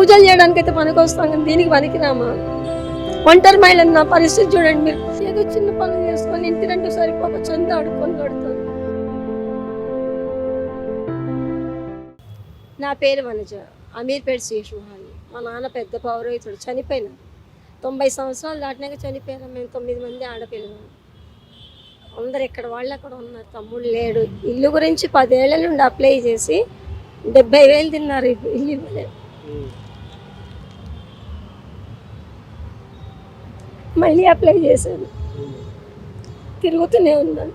పూజలు చేయడానికి అయితే పనికొస్తాం కానీ దీనికి పనికిరామా? ఒంటరి మహిళను నా పరిస్థితి చూడండి మీరు. ఏదో చిన్న పనులు చేసుకొని ఇంటి రెండు సరిపోక చంద ఆడుకొని కడతాను నా పేరు వనజ. అమీర్పేట శేషమోహన్ మా నాన్న పెద్ద పౌరోహితుడు చనిపోయినాడు. తొంభై సంవత్సరాలు దాటినాక చనిపోయారు. మేము తొమ్మిది మంది ఆడపిల్లలు. అందరు ఇక్కడ వాళ్ళు అక్కడ ఉన్నారు? తమ్ముడు లేడు. ఇల్లు గురించి పదేళ్ళ నుండి అప్లై చేసి డెబ్బై వేలు తిన్నారు. ఇల్లు ఇవ్వలేదు. మళ్ళీ అప్లై చేశాను. తిరుగుతూనే ఉన్నాను.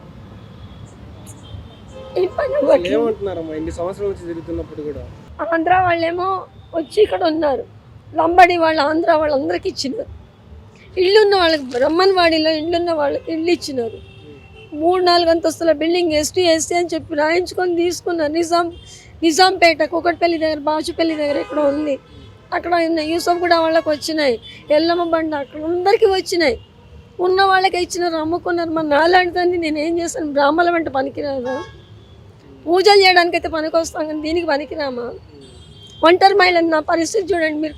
ఈ పని అవ్వట్లేదు. ఏమంటున్నారమ్మా? ఇన్ని సంవత్సరాల నుంచి తిరుగుతున్నప్పుడు కూడా. ఆంధ్ర వాళ్ళేమో వచ్చి ఇక్కడ ఉన్నారు. లంబడి వాళ్ళు ఆంధ్ర వాళ్ళందరికి ఇచ్చినారు. ఇల్లున్న వాళ్ళకి బ్రహ్మన్వాడిలో ఇల్లున్న వాళ్ళకి ఇల్లు ఇచ్చినారు. మూడు నాలుగు అంతస్తుల బిల్డింగ్ ఎస్టీ ఎస్టీ అని చెప్పి రాయించుకొని తీసుకున్నారు నిజాం నిజాంపేట కుకట్పల్లి దగ్గర బాచుపల్లి దగ్గర ఇక్కడ ఉంది. అక్కడ యూసఫ్ కూడా వాళ్ళకి వచ్చినాయి. ఎల్లమ్మ బండ అక్కడ అందరికీ వచ్చినాయి. ఉన్న వాళ్ళకి ఇచ్చినారు అమ్ముకున్నారు మన నాలాంటిదాన్ని నేను ఏం చేస్తాను? బ్రాహ్మణ వెంట పనికిరాదా పూజలు చేయడానికి అయితే పనికొస్తాం కానీ దీనికి పనికిరామా? ఒంటరి మహిళ నా పరిస్థితి చూడండి. మీరు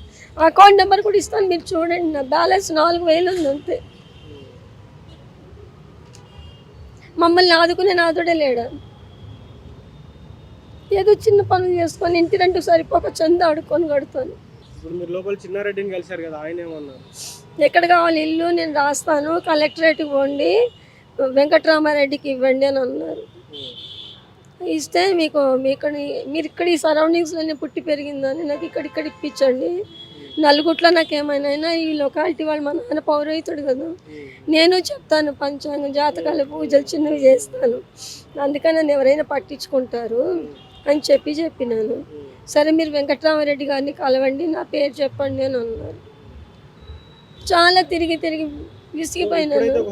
అకౌంట్ నెంబర్ కూడా ఇస్తాను. మీరు చూడండి. నా బ్యాలెన్స్ నాలుగు వేలు ఉంది అంతే. మమ్మల్ని ఆదుకునే నాదుడే లేడా? ఏదో చిన్న పనులు చేసుకొని ఇంటి రెండు సరిపోక చంద ఆడుకొని కడుతాను ఇప్పుడు మీరు లోపల చిన్నారెడ్డిని కలిశారు కదా ఆయన ఏమన్నారు? ఎక్కడ కావాలి ఇల్లు నేను రాస్తాను కలెక్టరేట్కి పోండి వెంకట్రామారెడ్డికి ఇవ్వండి అని అన్నారు. ఇస్తే మీకు మీ ఇక్కడ మీరు ఇక్కడ ఈ సరౌండింగ్స్లోనే పుట్టి పెరిగిందని నాకు ఇక్కడ ఇక్కడ ఇప్పించండి. నలుగుట్లో నాకు ఏమైనా అయినా ఈ లొకాలిటీ వాళ్ళు మా నాన్న పౌరోహితుడు కదా. నేను చెప్తాను పంచాంగం జాతకాల పూజలు చిన్నవి చేస్తాను. అందుకని నన్ను ఎవరైనా పట్టించుకుంటారు అని చెప్పి చెప్పినాను. సరే మీరు వెంకట్రామారెడ్డి గారిని కలవండి నా పేరు చెప్పండి అని అన్నారు. చాలా తిరిగి తిరిగి విసిగిపోయినాను. రాయడం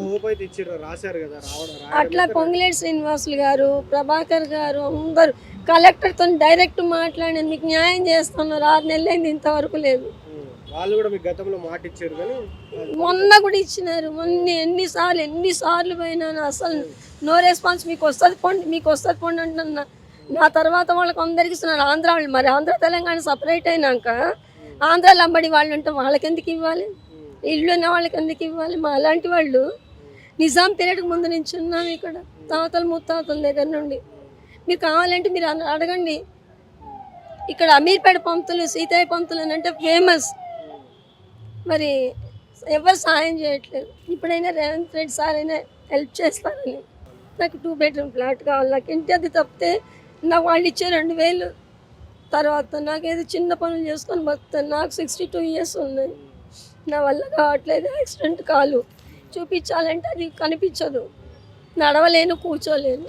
అట్లా పొంగులేటి శ్రీనివాసులు గారు ప్రభాకర్ గారు అందరు కలెక్టర్తో డైరెక్ట్ మాట్లాడాను మీకు న్యాయం చేస్తున్నారు ఆరు నెలలైంది ఇంతవరకు లేదు. వాళ్ళు కూడా మీకు గతంలో మాట ఇచ్చారు కానీ మొన్న కూడా ఇచ్చినారు మొన్న ఎన్నిసార్లు ఎన్నిసార్లు పోయినాను అసలు నో రెస్పాన్స్ మీకు వస్తుంది పోండి మీకు వస్తుంది పోండి అంటున్నా. నా తర్వాత వాళ్ళకి అందరికి ఇస్తున్నారు. ఆంధ్ర వాళ్ళు మరి ఆంధ్ర తెలంగాణ సపరేట్ అయినాక ఆంధ్ర లంబడి వాళ్ళు ఉంటే వాళ్ళకి ఎందుకు ఇవ్వాలి ఇల్లు ఉన్న వాళ్ళకి ఎందుకు ఇవ్వాలి? మా అలాంటి వాళ్ళు నిజాం పీరియడ్కి ముందు నుంచి ఉన్నాం ఇక్కడ తాతలు ముత్తాతల దగ్గర నుండి. మీరు కావాలంటే మీరు అడగండి. ఇక్కడ అమీర్పేట పంతులు సీతయ్య పంతులు అని అంటే ఫేమస్ మరి ఎవరు సాయం చేయట్లేదు. ఇప్పుడైనా రేవంత్ రెడ్డి సార్ అయినా హెల్ప్ చేస్తారని. నాకు టూ బెడ్రూమ్ ఫ్లాట్ కావాలి. నాకు ఇంటి అది తప్పితే నాకు వాళ్ళు ఇచ్చే రెండు వేలు. తర్వాత నాకు ఏదో చిన్న పనులు చేసుకొని బతాను నాకు సిక్స్టీ టూ ఇయర్స్ ఉన్నాయి నా వల్ల కావట్లేదు. యాక్సిడెంట్ కాలు. చూపించాలంటే అది కనిపించదు. నడవలేను కూర్చోలేను.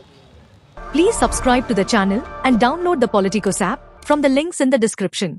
Please subscribe to the channel and download the Politicos app from the links in the description